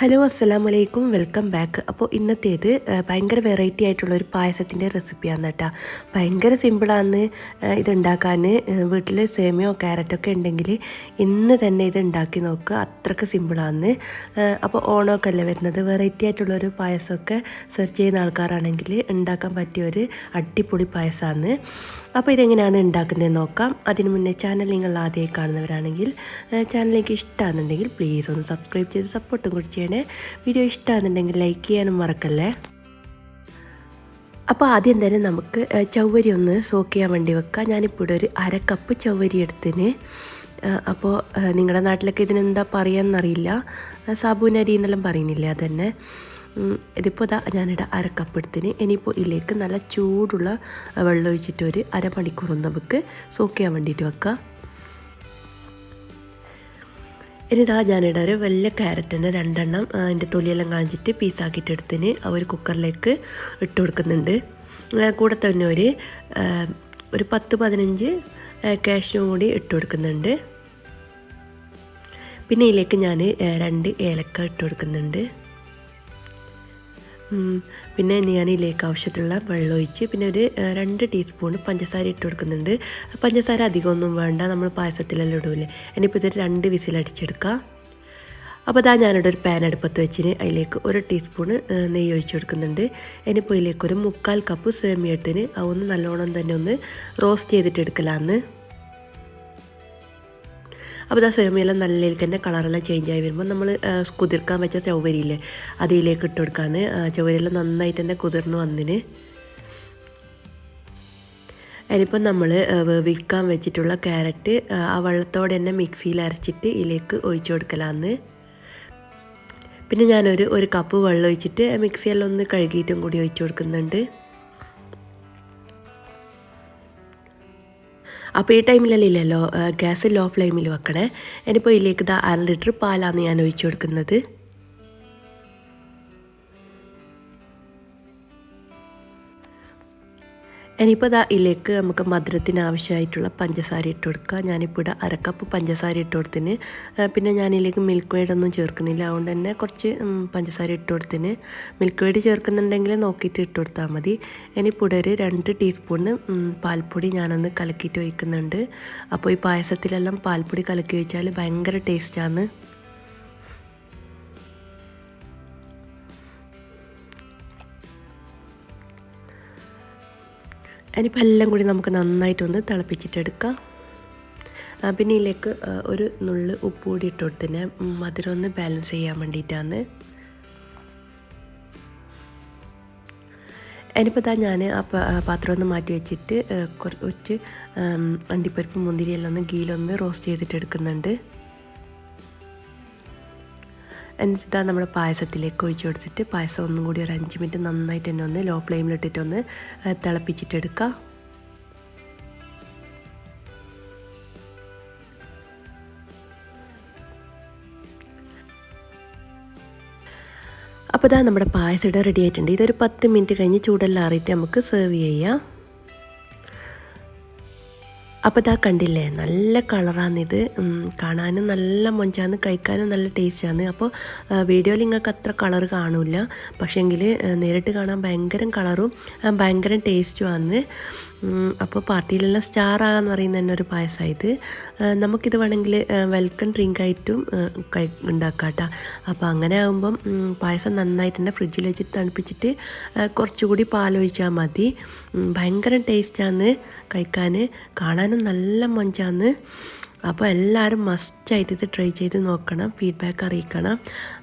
Hello അസ്സാം വലൈക്കും welcome back. അപ്പോൾ ഇന്നത്തേത് ഭയങ്കര വെറൈറ്റി ആയിട്ടുള്ള ഒരു പായസത്തിന്റെ റെസിപ്പിയാണ് കേട്ടോ. ഭയങ്കര സിമ്പിളാണ് ഇതുണ്ടാക്കാൻ വീട്ടിൽ സേമിയോ ക്യാരറ്റൊക്കെ ഉണ്ടെങ്കിൽ ഇന്ന് തന്നെ ഇത് ഉണ്ടാക്കി നോക്കുക അത്രയ്ക്ക് സിമ്പിളാണ് അപ്പോൾ ഓണമൊക്കെ അല്ലേ വരുന്നത്? വെറൈറ്റി ആയിട്ടുള്ള ഒരു പായസമൊക്കെ സെർച്ച് ചെയ്യുന്ന ആൾക്കാരാണെങ്കിൽ ഉണ്ടാക്കാൻ പറ്റിയ ഒരു അടിപൊളി പായസമാണ്. അപ്പോൾ ഇതെങ്ങനെയാണ് ഉണ്ടാക്കുന്നത് നോക്കാം. അതിന് മുന്നേ ചാനൽ നിങ്ങൾ ആദ്യമായി കാണുന്നവരാണെങ്കിൽ ചാനലിലേക്ക് ഇഷ്ടമാണെന്നുണ്ടെങ്കിൽ പ്ലീസ് ഒന്ന് സബ്സ്ക്രൈബ് ചെയ്ത് സപ്പോർട്ടും കൂടി ചെയ്യണേ. വീഡിയോ ഇഷ്ടമാണെന്നുണ്ടെങ്കിൽ ലൈക്ക് ചെയ്യാനും മറക്കല്ലേ. അപ്പോൾ ആദ്യം തന്നെ നമുക്ക് ചവ്വരി ഒന്ന് സോക്ക് ചെയ്യാൻ വേണ്ടി വെക്കാം. ഞാനിപ്പോൾ ഇവിടെ ഒരു അര കപ്പ് ചവ്വരി എടുത്തിന്. അപ്പോൾ നിങ്ങളുടെ നാട്ടിലൊക്കെ ഇതിനെന്താ പറയാമെന്നറിയില്ല സാബൂനരി എന്നെല്ലാം പറയുന്നില്ല അതന്നെ. ഇതിപ്പോൾ ഇതാ ഞാനിവിടെ അര കപ്പ് എടുത്തിന്. ഇനിയിപ്പോൾ ഇതിലേക്ക് നല്ല ചൂടുള്ള വെള്ളം ഒഴിച്ചിട്ട് ഒരു അരമണിക്കൂർ നമുക്ക് സോക്ക് ചെയ്യാൻ വേണ്ടിയിട്ട് വെക്കാം. ഇനി ഇതാ ഞാനിട ഒരു വലിയ ക്യാരറ്റിന്റെ രണ്ടെണ്ണം അതിന്റെ തൊലിയെല്ലാം കാണിച്ചിട്ട് പീസാക്കിയിട്ട് എടുത്തിന് ആ ഒരു കുക്കറിലേക്ക് ഇട്ട് കൊടുക്കുന്നുണ്ട്. കൂടെ തന്നെ ഒരു ഒരു പത്ത് പതിനഞ്ച് കാഷ്യും കൂടി ഇട്ട് കൊടുക്കുന്നുണ്ട്. പിന്നെ ഇതിലേക്ക് ഞാൻ രണ്ട് ഏലക്ക ഇട്ട് കൊടുക്കുന്നുണ്ട്. പിന്നെ ഞാൻ ഇതിലേക്ക് ആവശ്യത്തിലുള്ള വെള്ളം ഒഴിച്ച് പിന്നെ ഒരു രണ്ട് ടീസ്പൂൺ പഞ്ചസാര ഇട്ട് കൊടുക്കുന്നുണ്ട്. പഞ്ചസാര അധികമൊന്നും വേണ്ട നമ്മൾ പായസത്തിലെല്ലാം ഇടൂലേ. ഇനിയിപ്പോൾ ഇതൊരു രണ്ട് വിസിലടിച്ചെടുക്കാം അപ്പോൾ അതാ ഞാനിവിടെ ഒരു പാൻ അടുപ്പത്ത് വെച്ചിന്. അതിലേക്ക് ഒരു ടീസ്പൂണ് നെയ്യ് ഒഴിച്ച് കൊടുക്കുന്നുണ്ട്. ഇനിയിപ്പോൾ ഇതിലേക്ക് ഒരു മുക്കാൽ കപ്പ് സേമിയട്ടിന് അതൊന്ന് നല്ലോണം തന്നെ ഒന്ന് റോസ്റ്റ് ചെയ്തിട്ട് എടുക്കലാന്ന്. അപ്പോൾ ആ സേമിയെല്ലാം നല്ല രീതിക്ക് തന്നെ കളറെല്ലാം ചേഞ്ച് ആയി വരുമ്പോൾ നമ്മൾ കുതിർക്കാൻ വെച്ച ചവരിയില്ലേ അതിലേക്ക് ഇട്ട് കൊടുക്കാന്ന്. ചവരിയെല്ലാം നന്നായിട്ട് തന്നെ കുതിർന്ന് വന്നിന്. അതിനിപ്പം നമ്മൾ വേവിക്കാൻ വെച്ചിട്ടുള്ള ക്യാരറ്റ് ആ വെള്ളത്തോടെ തന്നെ മിക്സിയിൽ അരച്ചിട്ട് ഇതിലേക്ക് ഒഴിച്ചു കൊടുക്കലാന്ന്. പിന്നെ ഞാനൊരു ഒരു കപ്പ് വെള്ളം ഒഴിച്ചിട്ട് മിക്സിയെല്ലാം ഒന്ന് കഴുകിയിട്ടും കൂടി ഒഴിച്ചു കൊടുക്കുന്നുണ്ട്. അപ്പോൾ ഈ ടൈമിലല്ലല്ലോ ഗ്യാസ് ലോ ഫ്ലെയിമിൽ വെക്കണേ. ഇനിയിപ്പോൾ ഇതിലേക്ക് ഇതാ അര ലിറ്റർ പാലാണ് ഞാൻ ഒഴിച്ചു കൊടുക്കുന്നത്. ഇനിയിപ്പോൾ ഇതാ ഇതിലേക്ക് നമുക്ക് മധുരത്തിന് ആവശ്യമായിട്ടുള്ള പഞ്ചസാര ഇട്ട് കൊടുക്കുക ഞാനിപ്പോൾ ഇവിടെ അരക്കപ്പ് പഞ്ചസാര ഇട്ട് കൊടുത്തിന് പിന്നെ ഞാൻ ഇതിലേക്ക് മിൽക്ക് വെയ്ഡൊന്നും ചേർക്കുന്നില്ല. അതുകൊണ്ട് തന്നെ കുറച്ച് പഞ്ചസാര ഇട്ട് കൊടുത്തിന് മിൽക്ക് വെയ്ഡ് ചേർക്കുന്നുണ്ടെങ്കിൽ നോക്കിയിട്ട് ഇട്ട് കൊടുത്താൽ മതി. ഇനിയിപ്പോൾ ഇവിടെ ഒരു രണ്ട് ടീസ്പൂണ് പാൽപ്പൊടി ഞാനൊന്ന് കലക്കിയിട്ട് ഒഴിക്കുന്നുണ്ട്. അപ്പോൾ ഈ പായസത്തിലെല്ലാം പാൽപ്പൊടി കലക്കി വെച്ചാൽ ഭയങ്കര ടേസ്റ്റാണ് ഇനിയിപ്പോൾ എല്ലാം കൂടി നമുക്ക് നന്നായിട്ടൊന്ന് തിളപ്പിച്ചിട്ടെടുക്കാം. പിന്നെ ഇതിലേക്ക് ഒരു നുള്ള് ഉപ്പ് കൂടി ഇട്ട് കൊടുത്തിന് മധുരം ഒന്ന് ബാലൻസ് ചെയ്യാൻ വേണ്ടിയിട്ടാണ്. ഇനിയിപ്പോൾ ഇതാ ഞാൻ ആ പാത്രം ഒന്ന് മാറ്റി വെച്ചിട്ട് കുറച്ച് അണ്ടിപ്പരിപ്പ് മുന്തിരിയെല്ലാം ഒന്ന് ഗീലൊന്ന് റോസ്റ്റ് ചെയ്തിട്ട് എടുക്കുന്നുണ്ട് എന്നിട്ട് നമ്മുടെ പായസത്തിലേക്ക് ഒഴിച്ച് കൊടുത്തിട്ട് പായസം ഒന്നും കൂടി ഒരു അഞ്ച് മിനിറ്റ് നന്നായിട്ട് തന്നെ ഒന്ന് ലോ ഫ്ലെയിമിലിട്ടിട്ട് ഒന്ന് തിളപ്പിച്ചിട്ടെടുക്കുക അപ്പോൾ ഇതാ നമ്മുടെ പായസം ഇവിടെ റെഡി ആയിട്ടുണ്ട്. ഇതൊരു പത്ത് മിനിറ്റ് കഴിഞ്ഞ് ചൂടെല്ലാം അറിയിട്ട് നമുക്ക് സെർവ് ചെയ്യാം. അപ്പോൾ ഇതാ കണ്ടില്ലേ? നല്ല കളറാണിത് കാണാനും നല്ല മൊഞ്ചാന്ന് കഴിക്കാനും നല്ല ടേസ്റ്റാണ്. അപ്പോൾ വീഡിയോയിൽ നിങ്ങൾക്ക് അത്ര കളർ കാണില്ല. പക്ഷേങ്കിൽ നേരിട്ട് കാണാൻ ഭയങ്കര കളറും ഭയങ്കര ടേസ്റ്റുമാണ് അപ്പോൾ പാർട്ടിയിലെല്ലാം സ്റ്റാർ ആകാന്ന് പറയുന്ന തന്നെ ഒരു പായസമായത് നമുക്കിത് വേണമെങ്കിൽ വെൽക്കം ഡ്രിങ്ക് ആയിട്ടും കൈ ഉണ്ടാക്കാം കേട്ടോ അപ്പോൾ അങ്ങനെ ആകുമ്പം പായസം നന്നായിട്ട് തന്നെ ഫ്രിഡ്ജിൽ വെച്ചിട്ട് തണുപ്പിച്ചിട്ട് കുറച്ചുകൂടി പാലൊഴിച്ചാൽ മതി. ഭയങ്കര ടേസ്റ്റാണ് കഴിക്കാൻ കാണാനും നല്ല മഞ്ചാന്ന് അപ്പോൾ എല്ലാവരും മസ്റ്റായിട്ട് ഇത് ട്രൈ ചെയ്ത് നോക്കണം ഫീഡ്ബാക്ക് അറിയിക്കണം.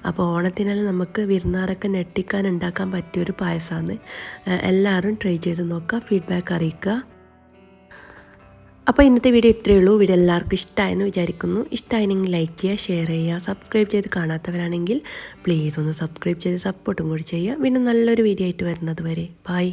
അപ്പോൾ ഓണത്തിനെല്ലാം നമുക്ക് വിരുന്നാറൊക്കെ നെട്ടിക്കാൻ ഉണ്ടാക്കാൻ പറ്റിയൊരു പായസമാണ് എല്ലാവരും ട്രൈ ചെയ്ത് നോക്കുക ഫീഡ്ബാക്ക് അറിയിക്കുക. അപ്പോൾ ഇന്നത്തെ വീഡിയോ ഇത്രയേ ഉള്ളൂ. വീഡിയോ എല്ലാവർക്കും ഇഷ്ടമായെന്ന് വിചാരിക്കുന്നു. ഇഷ്ടമായെങ്കിൽ ലൈക്ക് ചെയ്യുക ഷെയർ ചെയ്യുക സബ്സ്ക്രൈബ് ചെയ്ത് കാണാത്തവരാണെങ്കിൽ പ്ലീസ് ഒന്ന് സബ്സ്ക്രൈബ് ചെയ്ത് സപ്പോർട്ടും കൂടി ചെയ്യുക. പിന്നെ നല്ലൊരു വീഡിയോ ആയിട്ട് വരുന്നത് വരെ. ബൈ